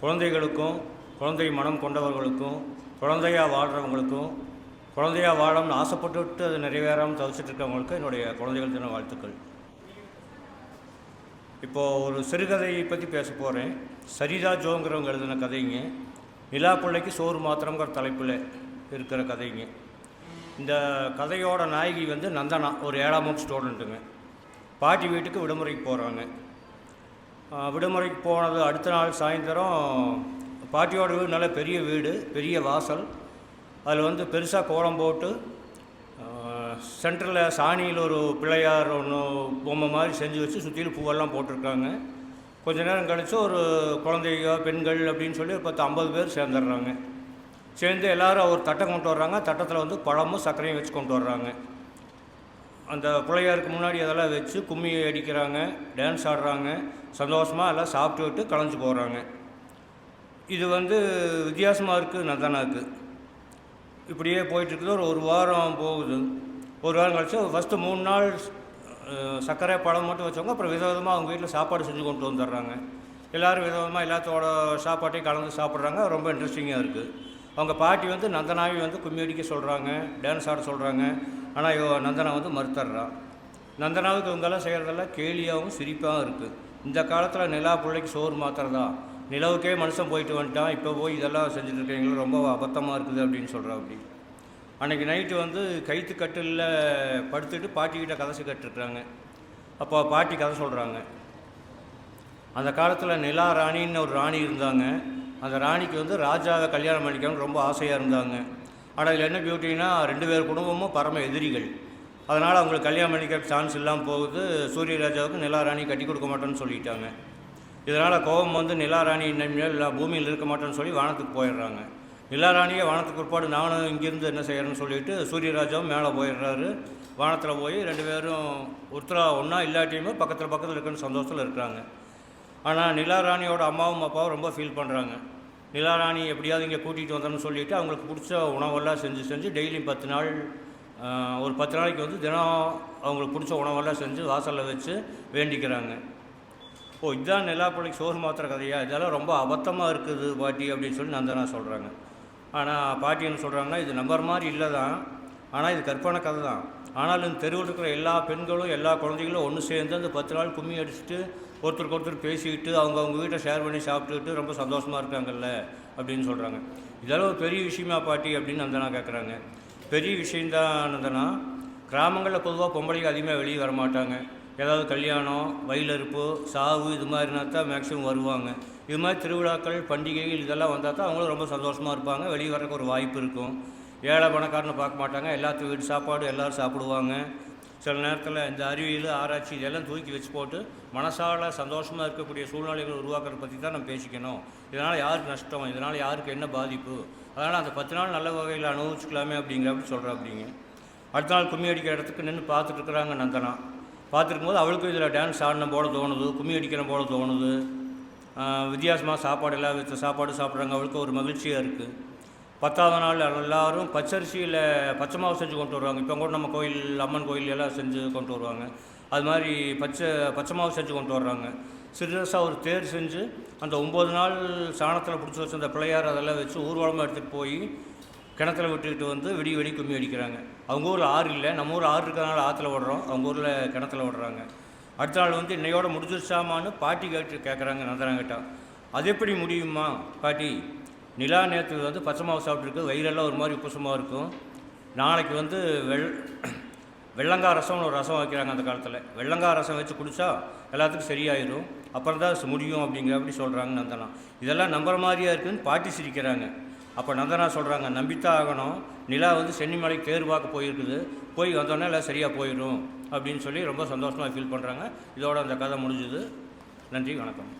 குழந்தைகளுக்கும் குழந்தை மனம் கொண்டவர்களுக்கும் குழந்தையா வாழ்கிறவங்களுக்கும் குழந்தையா வாழணும்னு ஆசைப்பட்டுட்டு அது நிறைவேறாமல் தவிச்சிட்டு இருக்கவங்களுக்கு என்னுடைய குழந்தைகள் தின வாழ்த்துக்கள். இப்போது ஒரு சிறுகதையை பற்றி பேச போகிறேன் சரிதா ஜோங்கிறவங்க எழுதின கதைங்க. நிலா பிள்ளைக்கு சோறு மாத்திரங்கிற தலைப்பில் இருக்கிற கதைங்க. இந்த கதையோட நாயகி வந்து நந்தனா ஒரு ஏழாம் வகுப்பு ஸ்டூடெண்ட்டுங்க பாட்டி வீட்டுக்கு விடுமுறைக்கு போகிறாங்க விடுமுறைக்கு போனது அடுத்த நாள் சாயந்தரம். பாட்டியோட வீடு நல்ல பெரிய வீடு பெரிய வாசல். அதில் வந்து பெருசாக கோலம் போட்டு சென்டரில் சாணியில் ஒரு பிள்ளையார் ஒன்று பொம்மை மாதிரி செஞ்சு வச்சு சுற்றிலும் பூவெல்லாம் போட்டிருக்காங்க. கொஞ்ச நேரம் கழித்து ஒரு குழந்தைங்க பெண்கள் அப்படின்னு சொல்லி பத்து ஐம்பது பேர் சேர்ந்துடுறாங்க. சேர்ந்து எல்லோரும் ஒரு தட்டை கொண்டு வர்றாங்க. தட்டத்தில் வந்து பழமும் சர்க்கரையும் வச்சு கொண்டு வர்றாங்க. அந்த பிள்ளையாருக்கு முன்னாடி அதெல்லாம் வச்சு கும்மி அடிக்கிறாங்க டான்ஸ் ஆடுறாங்க சந்தோஷமாக எல்லாம் சாப்பிட்டு விட்டு கலைஞ்சு போகிறாங்க இது வந்து வித்தியாசமாக இருக்குது நந்தனாக்கு இப்படியே போயிட்டுருக்குது ஒரு ஒரு வாரம் போகுது. ஒரு வாரம் கழிச்சு ஃபஸ்ட்டு மூணு நாள் சர்க்கரை பழம் மட்டும் வச்சவங்க அப்புறம் விதவிதமாக அவங்க வீட்டில் சாப்பாடு செஞ்சு கொண்டு வந்துடுறாங்க. எல்லோரும் விதவிதமாக எல்லாத்தோட சாப்பாட்டையும் கலந்து சாப்பிட்றாங்க ரொம்ப இன்ட்ரெஸ்டிங்காக இருக்குது அவங்க பாட்டி வந்து நந்தனாவி வந்து கும்மி அடிக்க சொல்கிறாங்க டான்ஸ் ஆட சொல்கிறாங்க ஆனால் இவ நந்தனா வந்து மறுத்தர்றா நந்தனாவுக்கு இவங்கெல்லாம் செய்கிறதெல்லாம் கேலியாகவும் சிரிப்பாகவும் இருக்குது இந்த காலத்தில் நிலா பிள்ளைக்கு சோறு மாத்திரதா நிலவுக்கே மனுஷன் போயிட்டு வந்துட்டான். இப்போ போய் இதெல்லாம் செஞ்சுட்டு ரொம்ப அபத்தமாக இருக்குது அப்படின்னு சொல்கிறா அப்படி. அன்றைக்கி நைட்டு வந்து கைத்து கட்டிலில் படுத்துட்டு பாட்டிக்கிட்ட கதை கட்டுருக்குறாங்க அப்போ பாட்டி கதை சொல்கிறாங்க அந்த காலத்தில் நிலா ராணின்னு ஒரு ராணி இருந்தாங்க. அந்த ராணிக்கு வந்து ராஜாவை கல்யாணம் பண்ணிக்கணும்னு ரொம்ப ஆசையாக இருந்தாங்க. ஆனால் இதில் என்ன பியூட்டின்னா ரெண்டு பேர் குடும்பமும் பரம எதிரிகள். அதனால் அவங்களுக்கு கல்யாணம் பண்ணிக்கிற சான்ஸ் இல்லாமல் போகுது. சூரிய ராஜாவுக்கு நிலா ராணி கட்டி கொடுக்க மாட்டேன்னு சொல்லிட்டாங்க. இதனால் கோபம் வந்து நிலா ராணி இல்லை பூமியில் இருக்க மாட்டேன்னு சொல்லி வானத்துக்கு போயிடுறாங்க. நிலாராணியை வானத்துக்கு பிற்பாடு நானும் இங்கேருந்து என்ன செய்கிறேன்னு சொல்லிட்டு சூரியராஜாவும் மேலே போயிடுறாரு. வானத்தில் போய் ரெண்டு பேரும் ஒருத்தரா ஒன்றா இல்லாட்டியுமே பக்கத்தில் பக்கத்தில் இருக்குன்னு சந்தோஷத்தில் இருக்கிறாங்க ஆனால் நிலா ராணியோட அம்மாவும் அப்பாவும் ரொம்ப ஃபீல் பண்ணுறாங்க நிலா ராணி எப்படியாவது இங்கே கூட்டிகிட்டு வந்தோம்னு சொல்லிட்டு அவங்களுக்கு பிடிச்ச உணவெல்லாம் செஞ்சு செஞ்சு டெய்லியும் பத்து நாள் ஒரு பத்து நாளைக்கு வந்து தினம் அவங்களுக்கு பிடிச்ச உணவெல்லாம் செஞ்சு வாசலில் வச்சு வேண்டிக்கிறாங்க. ஓ இதுதான் நிலாப்பள்ளிக்கு சோறு மாத்திர கதையா? இதெல்லாம் ரொம்ப அபத்தமாக இருக்குது பாட்டி அப்படின்னு சொல்லி நந்தனா சொல்கிறாங்க ஆனால் பாட்டி என்ன சொல்கிறாங்கன்னா இது நம்பர் மாதிரி இல்லை தான் ஆனால் இது கற்பனை கதை தான் ஆனால் இந்த தெருவில் இருக்கிற எல்லா பெண்களும் எல்லா குழந்தைகளும் ஒன்று சேர்ந்து அந்த பத்து நாள் கும்மி அடிச்சுட்டு ஒருத்தருக்கு ஒருத்தர் பேசிக்கிட்டு அவங்க அவங்க வீட்டை ஷேர் பண்ணி சாப்பிட்டுக்கிட்டு ரொம்ப சந்தோஷமாக இருக்காங்கல்ல அப்படின்னு சொல்கிறாங்க இதெல்லாம் ஒரு பெரிய விஷயமா பாட்டி அப்படின்னு நந்தனா கேட்குறாங்க பெரிய விஷயந்தான் நந்தனா. கிராமங்களில் பொதுவாக பொம்பளைங்க அதிகமாக வெளியே வர மாட்டாங்க. ஏதாவது கல்யாணம் வயலறுப்பு சாவு இது மாதிரினா தான் மேக்ஸிமம் வருவாங்க. இது மாதிரி திருவிழாக்கள் பண்டிகைகள் இதெல்லாம் வந்தால் தான் அவங்களும் ரொம்ப சந்தோஷமாக இருப்பாங்க. வெளியே வரக்கு ஒரு வாய்ப்பு இருக்கும். ஏழை பணக்காரனை பார்க்க மாட்டாங்க. எல்லாத்து வீட்டு சாப்பாடு எல்லோரும் சாப்பிடுவாங்க. சில நேரத்தில் இந்த அறிவியல் ஆராய்ச்சி இதெல்லாம் தூக்கி வச்சு போட்டு மனசால சந்தோஷமாக இருக்கக்கூடிய சூழ்நிலைகளை உருவாக்குறத பற்றி தான் நம்ம பேசிக்கணும். இதனால் யாருக்கு நஷ்டம்? இதனால் யாருக்கு என்ன பாதிப்பு? அதனால் அந்த பத்து நாள் நல்ல வகையில் அனுபவிச்சுக்கலாமே அப்படிங்கிற அப்படி சொல்கிற அப்படிங்க அடுத்த நாள் கும்மி அடிக்கிற இடத்துக்கு நின்று பார்த்துட்டு இருக்கிறாங்க நந்தனா. பார்த்துருக்கும்போது அவளுக்கும் இதில் டான்ஸ் ஆடணும் போல தோணுது. கும்மி அடிக்கணும் போல தோணுது. வித்தியாசமாக சாப்பாடு எல்லாம் வித்த சாப்பாடு சாப்பிட்றாங்க. அவளுக்கு ஒரு மகிழ்ச்சியாக இருக்குது பத்தாவது நாள் எல்லாரும் பச்சரிசியில் பச்சை மாவு செஞ்சு கொண்டு வருவாங்க. இப்போ கூட நம்ம கோயில் அம்மன் கோயில் எல்லாம் செஞ்சு கொண்டு வருவாங்க. அது மாதிரி பச்சை பச்சை மாவு செஞ்சு கொண்டு வர்றாங்க. சிறுசாக ஒரு தேர் செஞ்சு அந்த ஒம்பது நாள் சாணத்தில் பிடிச்சி வச்ச அந்த பிள்ளையார் அதெல்லாம் வச்சு ஊர்வலமாக எடுத்துகிட்டு போய் கிணத்துல விட்டுக்கிட்டு வந்து வெடி வெடி கும்மி அடிக்கிறாங்க அவங்க ஊரில் ஆறு இல்லை. நம்ம ஊர் ஆறு இருக்கிறதுனால ஆற்றுல விடுறோம் அவங்க ஊரில் கிணத்துல விடுறாங்க அடுத்த நாள் வந்து இன்னையோட முடிஞ்சிருச்சாமான்னு பாட்டி கேட்டு கேட்குறாங்க நந்தனங்கிட்ட. அது எப்படி முடியுமா பாட்டி? நிலா நேற்று வந்து பச்சை மாவு சாப்பிட்ருக்கு வயிறெல்லாம் ஒரு மாதிரி உப்புசமாக இருக்கும். நாளைக்கு வந்து வெள் வெள்ளங்காய் ரசம்னு ஒரு ரசம் வைக்கிறாங்க அந்த காலத்தில். வெள்ளங்காய் ரசம் வச்சு குடித்தா எல்லாத்துக்கும் சரியாயிடும் அப்புறம் தான் முடியும் அப்படிங்கிற அப்படி சொல்கிறாங்க நந்தனா. இதெல்லாம் நம்புற மாதிரியா இருக்குதுன்னு பாட்டி சிரிக்கிறாங்க. அப்போ நந்தனா சொல்கிறாங்க நம்பித்தான் ஆகணும். நிலா வந்து சென்னிமலைக்கு தேர் பார்க்க போயிருக்குது. போய் வந்தோடனே எல்லாம் சரியாக போயிடும் அப்படின்னு சொல்லி ரொம்ப சந்தோஷமாக ஃபீல் பண்ணுறாங்க இதோட அந்த கதை முடிஞ்சுது. நன்றி வணக்கம்.